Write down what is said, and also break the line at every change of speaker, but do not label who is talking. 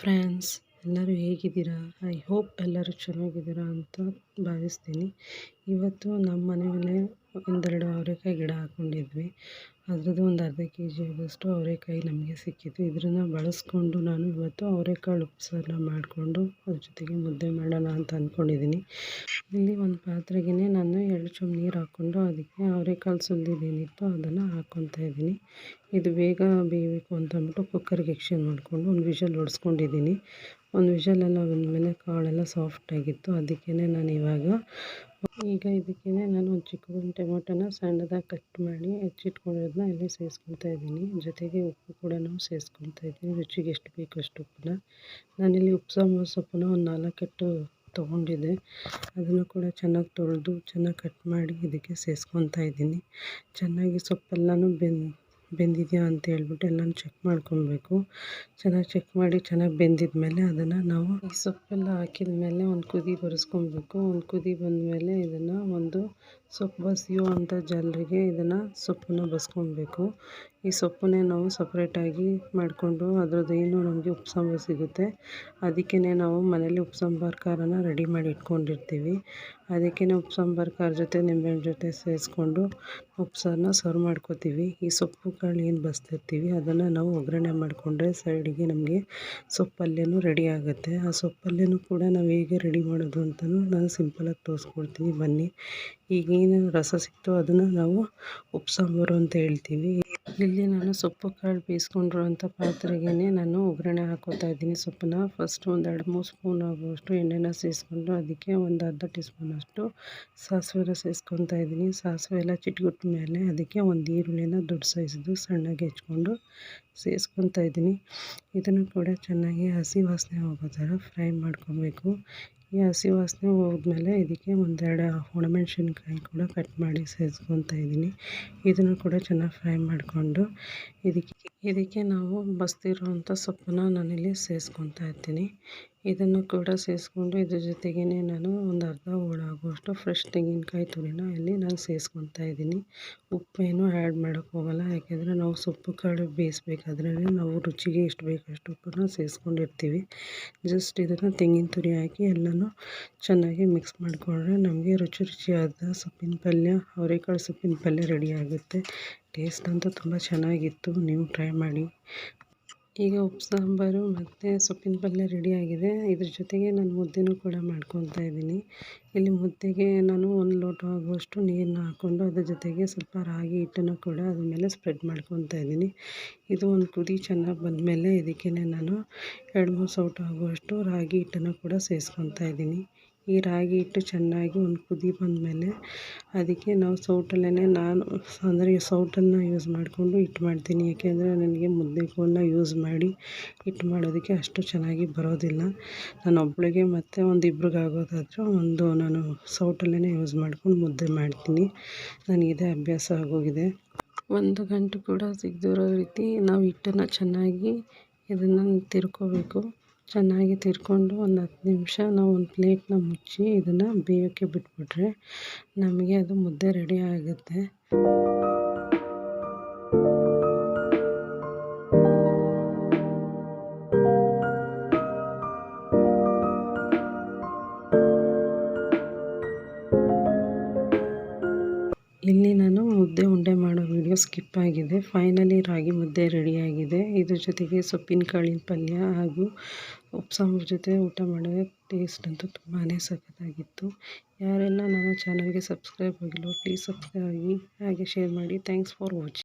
Friends ಎಲ್ಲರೂ ಹೇಗಿದ್ದೀರಾ? I hope ಎಲ್ಲರೂ ಚೆನ್ನಾಗಿದ್ದೀರಾ ಅಂತ ಭಾವಿಸ್ತೀನಿ. ಇವತ್ತು ನಮ್ಮ ಮನೆ ಮೇಲೆ ಒಂದೆರಡು ಅವರೆಕಾಯಿ ಗಿಡ ಹಾಕ್ಕೊಂಡಿದ್ವಿ ಅದ್ರದ್ದು ಒಂದು ಅರ್ಧ ಕೆ ಜಿ ಆಗೋಷ್ಟು ಅವರೆಕಾಯಿ ನಮಗೆ ಸಿಕ್ಕಿತು ಇದನ್ನು ಬಳಸ್ಕೊಂಡು ನಾನು ಇವತ್ತು ಅವರೆಕಾಳು ಉಪ್ಸಾರನ್ನ ಮಾಡಿಕೊಂಡು ಅದ್ರ ಜೊತೆಗೆ ಮುದ್ದೆ ಮಾಡೋಣ ಅಂತ ಅಂದ್ಕೊಂಡಿದ್ದೀನಿ ಇಲ್ಲಿ ಒಂದು ಪಾತ್ರೆಗೆ ನಾನು ಎರಡು ಚಮ್ ನೀರು ಹಾಕ್ಕೊಂಡು ಅದಕ್ಕೆ ಅವರೆಕಾಳು ಸುಲಿದೇನಿತ್ತು ಅದನ್ನು ಹಾಕ್ಕೊತಾ ಇದ್ದೀನಿ ಇದು ಬೇಗ ಬೇಯಬೇಕು ಅಂತ ಅಂದ್ಬಿಟ್ಟು ಕುಕ್ಕರ್ಗೆ ಎಕ್ಷನ್ ಮಾಡಿಕೊಂಡು ಒಂದು ವಿಷಲ್ ಹೊಡ್ಸ್ಕೊಂಡಿದ್ದೀನಿ ಒಂದು ವಿಷಲೆಲ್ಲ ಬಂದಮೇಲೆ ಕಾಳೆಲ್ಲ ಸಾಫ್ಟಾಗಿತ್ತು ಅದಕ್ಕೇ ನಾನು ಇವಾಗ ಈಗ ಇದಕ್ಕೆ ನಾನು ಒಂದು ಚಿಕ್ಕದೊಂದು ಟೊಮೊಟೊನ ಸಣ್ಣದಾಗಿ ಕಟ್ ಮಾಡಿ ಹೆಚ್ಚಿಟ್ಕೊಂಡಿರೋದನ್ನ ಇಲ್ಲಿ ಸೇರಿಸ್ಕೊಳ್ತಾ ಇದ್ದೀನಿ. ಜೊತೆಗೆ ಉಪ್ಪು ಕೂಡ ಸೇರಿಸ್ಕೊತಾ ಇದ್ದೀನಿ. ರುಚಿಗೆ ಎಷ್ಟು ಬೇಕು ಅಷ್ಟು ಉಪ್ಪನ್ನ. ನಾನಿಲ್ಲಿ ಉಪ್ಪು ಸಾಂಬಾರು ಸೊಪ್ಪನ್ನ ಒಂದು ನಾಲ್ಕೆಟ್ಟು ತೊಗೊಂಡಿದ್ದೆ. ಅದನ್ನು ಕೂಡ ಚೆನ್ನಾಗಿ ತೊಳೆದು ಚೆನ್ನಾಗಿ ಕಟ್ ಮಾಡಿ ಇದಕ್ಕೆ ಸೇರಿಸ್ಕೊತಾ ಇದ್ದೀನಿ. ಚೆನ್ನಾಗಿ ಸೊಪ್ಪೆಲ್ಲನೂ ಬೆಂದು ಬೆಂದಿದೆಯಾ ಅಂತ ಹೇಳ್ಬಿಟ್ಟು ಎಲ್ಲನೂ ಚೆಕ್ ಮಾಡ್ಕೊಬೇಕು ಚೆನ್ನಾಗಿ ಚೆಕ್ ಮಾಡಿ ಚೆನ್ನಾಗಿ ಬೆಂದಿದ ಮೇಲೆ ಅದನ್ನು ನಾವು ಸೊಪ್ಪೆಲ್ಲ ಹಾಕಿದ ಮೇಲೆ ಒಂದು ಕುದಿ ಬರೆಸ್ಕೊಬೇಕು ಒಂದು ಕುದಿ ಬಂದಮೇಲೆ ಇದನ್ನು ಒಂದು ಸೊಪ್ಪು ಬಸಿಯೋ ಅಂಥ ಜಾಲರಿಗೆ ಇದನ್ನು ಸೊಪ್ಪನ್ನು ಬಸ್ಕೊಬೇಕು ಈ ಸೊಪ್ಪನ್ನೇ ನಾವು ಸಪ್ರೇಟಾಗಿ ಮಾಡಿಕೊಂಡು ಅದ್ರದ್ದು ಏನು ನಮಗೆ ಉಪ್ಪು ಸಿಗುತ್ತೆ ಅದಕ್ಕೇ ನಾವು ಮನೇಲಿ ಉಪ್ಪು ಸಾಂಬಾರು ಖಾರನ ರೆಡಿ ಮಾಡಿ ಇಟ್ಕೊಂಡಿರ್ತೀವಿ. ಅದಕ್ಕೇ ಉಪ್ಪು ಸಾಂಬಾರು ಖಾರ ಜೊತೆ ನಿಂಬೆಹಣ್ಣು ಜೊತೆ ಸೇರಿಸ್ಕೊಂಡು ಉಪ್ಪು ಸಾರನ್ನ ಸರ್ವ್ ಮಾಡ್ಕೋತೀವಿ. ಈ ಸೊಪ್ಪು ಕಾಳು ಏನು ಬಸ್ತಿರ್ತೀವಿ, ಅದನ್ನು ನಾವು ಒಗ್ಗರಣೆ ಮಾಡಿಕೊಂಡ್ರೆ ಸೈಡಿಗೆ ನಮಗೆ ಸೊಪ್ಪು ಪಲ್ಯನೂ ರೆಡಿ ಆಗುತ್ತೆ. ಆ ಸೊಪ್ಪು ಕೂಡ ನಾವು ಹೇಗೆ ರೆಡಿ ಮಾಡೋದು ಅಂತಲೂ ನಾನು ಸಿಂಪಲಾಗಿ ತೋರಿಸ್ಕೊಡ್ತೀನಿ. ಬನ್ನಿ. ಈಗೇನು ರಸ ಸಿಕ್ತೋ ಅದನ್ನು ನಾವು ಉಪ್ಪು ಸಾಂಬಾರು ಅಂತ ಹೇಳ್ತೀವಿ. ಇಲ್ಲಿ ನಾನು ಸೊಪ್ಪು ಕಾಳು ಬೇಯಿಸ್ಕೊಂಡಿರುವಂಥ ಪಾತ್ರೆಗೆ ನಾನು ಒಗ್ಗರಣೆ ಹಾಕೋತಾ ಇದ್ದೀನಿ. ಸೊಪ್ಪನ್ನ ಫಸ್ಟ್ ಒಂದು ಎರಡು ಮೂರು ಸ್ಪೂನ್ ಆಗುವಷ್ಟು ಎಣ್ಣೆನ ಸೇರಿಸ್ಕೊಂಡು ಅದಕ್ಕೆ ಒಂದು ಅರ್ಧ ಟೀ ಸ್ಪೂನಷ್ಟು ಸಾಸಿವೆನ ಸೇರಿಸ್ಕೊತಾ ಇದ್ದೀನಿ. ಸಾಸಿವೆ ಎಲ್ಲ ಚಿಟ್ಗುಟ್ಟ ಮೇಲೆ ಅದಕ್ಕೆ ಒಂದು ಈರುಳ್ಳಿನ ದೊಡ್ಡ ಸೈಜ್ದು ಸಣ್ಣಗೆ ಹೆಚ್ಕೊಂಡು ಸೇರಿಸ್ಕೊತಾ ಇದ್ದೀನಿ. ಇದನ್ನು ಕೂಡ ಚೆನ್ನಾಗಿ ಹಸಿ ವಾಸನೆ ಹೋಗೋ ಥರ ಫ್ರೈ ಮಾಡ್ಕೊಬೇಕು. ಈ ಹಸಿ ವಾಸನೆ ಹೋದ್ಮೇಲೆ ಇದಕ್ಕೆ ಒಂದೆರಡು ಒಣಮೆಣ್ಸಿನ್ಕಾಯಿ ಕೂಡ ಕಟ್ ಮಾಡಿ ಸೇರಿಸ್ಕೊತಾ ಇದ್ದೀನಿ. ಇದನ್ನು ಕೂಡ ಚೆನ್ನಾಗಿ ಫ್ರೈ ಮಾಡಿಕೊಂಡು ಇದಕ್ಕೆ ಇದಕ್ಕೆ ನಾವು ಬಸ್ತಿರೋವಂಥ ಸೊಪ್ಪನ್ನು ನಾನಿಲ್ಲಿ ಸೇರಿಸ್ಕೊತಾ ಇರ್ತೀನಿ. ಇದನ್ನು ಕೂಡ ಸೇರಿಸ್ಕೊಂಡು ಇದ್ರ ಜೊತೆಗೇ ನಾನು ಒಂದು ಅರ್ಧ ಹೋಳಾಗುವಷ್ಟು ಫ್ರೆಶ್ ತೆಂಗಿನಕಾಯಿ ತುರಿನ ಇಲ್ಲಿ ನಾನು ಸೇರಿಸ್ಕೊತಾ ಇದ್ದೀನಿ. ಉಪ್ಪೇನು ಆ್ಯಡ್ ಮಾಡೋಕ್ಕೆ ಹೋಗಲ್ಲ, ಯಾಕೆಂದರೆ ನಾವು ಸೊಪ್ಪು ಕಾಳು ಬೇಯಿಸ್ಬೇಕಾದ್ರೆ ನಾವು ರುಚಿಗೆ ಎಷ್ಟು ಬೇಕು ಅಷ್ಟು ಉಪ್ಪನ್ನು ಸೇರಿಸ್ಕೊಂಡಿರ್ತೀವಿ ಜಸ್ಟ್ ಇದನ್ನು ತೆಂಗಿನ ತುರಿ ಹಾಕಿ ಎಲ್ಲನೂ ಚೆನ್ನಾಗಿ ಮಿಕ್ಸ್ ಮಾಡಿಕೊಂಡ್ರೆ ನಮಗೆ ರುಚಿ ರುಚಿಯಾದ ಸೊಪ್ಪಿನ ಪಲ್ಯ, ಅವರೆಕಾಳು ಸೊಪ್ಪಿನ ಪಲ್ಯ ರೆಡಿ ಆಗುತ್ತೆ. ಟೇಸ್ಟ್ ಅಂತೂ ತುಂಬ ಚೆನ್ನಾಗಿತ್ತು, ನೀವು ಟ್ರೈ ಮಾಡಿ. ಈಗ ಉಪ್ಪು, ಸಾಂಬಾರು ಮತ್ತು ಸೊಪ್ಪಿನ ಪಲ್ಯ ರೆಡಿಯಾಗಿದೆ ಇದ್ರ ಜೊತೆಗೆ ನಾನು ಮುದ್ದೆನೂ ಕೂಡ ಮಾಡ್ಕೊತಾ ಇದ್ದೀನಿ. ಇಲ್ಲಿ ಮುದ್ದೆಗೆ ನಾನು ಒಂದು ಲೋಟ ಆಗುವಷ್ಟು ನೀರನ್ನ ಹಾಕ್ಕೊಂಡು ಅದ್ರ ಜೊತೆಗೆ ಸ್ವಲ್ಪ ರಾಗಿ ಹಿಟ್ಟನ್ನು ಕೂಡ ಅದ್ರ ಮೇಲೆ ಸ್ಪ್ರೆಡ್ ಮಾಡ್ಕೊತಾ ಇದ್ದೀನಿ. ಇದು ಒಂದು ಕುದಿ ಚೆನ್ನಾಗಿ ಬಂದಮೇಲೆ ಇದಕ್ಕೆ ನಾನು ಎರಡು ಮೂರು ಸೌಟು ಆಗುವಷ್ಟು ರಾಗಿ ಹಿಟ್ಟನ್ನು ಕೂಡ ಸೇರಿಸ್ಕೊತಾ ಇದ್ದೀನಿ. ಈ ರಾಗಿ ಹಿಟ್ಟು ಚೆನ್ನಾಗಿ ಒಂದು ಕುದಿ ಬಂದಮೇಲೆ ಅದಕ್ಕೆ ನಾವು ಸೌಟಲ್ಲೇ ನಾನು ಅಂದರೆ ಸೌಟನ್ನು ಯೂಸ್ ಮಾಡಿಕೊಂಡು ಹಿಟ್ಟು ಮಾಡ್ತೀನಿ. ಯಾಕೆಂದರೆ ನನಗೆ ಮುದ್ದೆಗಳನ್ನ ಯೂಸ್ ಮಾಡಿ ಹಿಟ್ಟು ಮಾಡೋದಕ್ಕೆ ಅಷ್ಟು ಚೆನ್ನಾಗಿ ಬರೋದಿಲ್ಲ. ನಾನು ಒಬ್ಬಳಿಗೆ ಮತ್ತು ಒಂದು ಇಬ್ರಿಗೆ ಆಗೋದಾದರೆ ಒಂದು ನಾನು ಸೌಟಲ್ಲೇ ಯೂಸ್ ಮಾಡ್ಕೊಂಡು ಮುದ್ದೆ ಮಾಡ್ತೀನಿ. ನನಗಿದೆ ಅಭ್ಯಾಸ ಆಗೋಗಿದೆ. ಒಂದು ಗಂಟೆ ಕೂಡ ಸಿಗದಿರೋ ರೀತಿ ನಾವು ಹಿಟ್ಟನ್ನು ಚೆನ್ನಾಗಿ ಇದನ್ನು ತಿರ್ಕೋಬೇಕು. ಚೆನ್ನಾಗಿ ತಿರ್ಕೊಂಡು ಒಂದು ಹತ್ತು ನಿಮಿಷ ನಾವು ಒಂದು ಪ್ಲೇಟ್ನ ಮುಚ್ಚಿ ಇದನ್ನು ಬೇಯೋಕ್ಕೆ ಬಿಟ್ಬಿಟ್ರೆ ನಮಗೆ ಅದು ಮುದ್ದೆ ರೆಡಿ ಆಗುತ್ತೆ. ವಿಡಿಯೋ ಸ್ಕಿಪ್ ಆಗಿದೆ. ಫೈನಲಿ ರಾಗಿ ಮುದ್ದೆ ರೆಡಿಯಾಗಿದೆ ಇದ್ರ ಜೊತೆಗೆ ಸೊಪ್ಪಿನ ಕಾಳಿನ ಪಲ್ಯ ಹಾಗೂ ಉಪ್ಸಾಂಬಾರು ಜೊತೆ ಊಟ ಮಾಡಿದ್ರೆ ಟೇಸ್ಟ್ ಅಂತೂ ತುಂಬಾ ಸಖತ್ತಾಗಿತ್ತು. ಯಾರೆಲ್ಲ ನನ್ನ ಚಾನಲ್ಗೆ ಸಬ್ಸ್ಕ್ರೈಬ್ ಆಗಿಲ್ವೋ ಪ್ಲೀಸ್ ಸಬ್ಸ್ಕ್ರೈಬ್ ಆಗಿ, ಹಾಗೆ ಶೇರ್ ಮಾಡಿ. Thanks for watching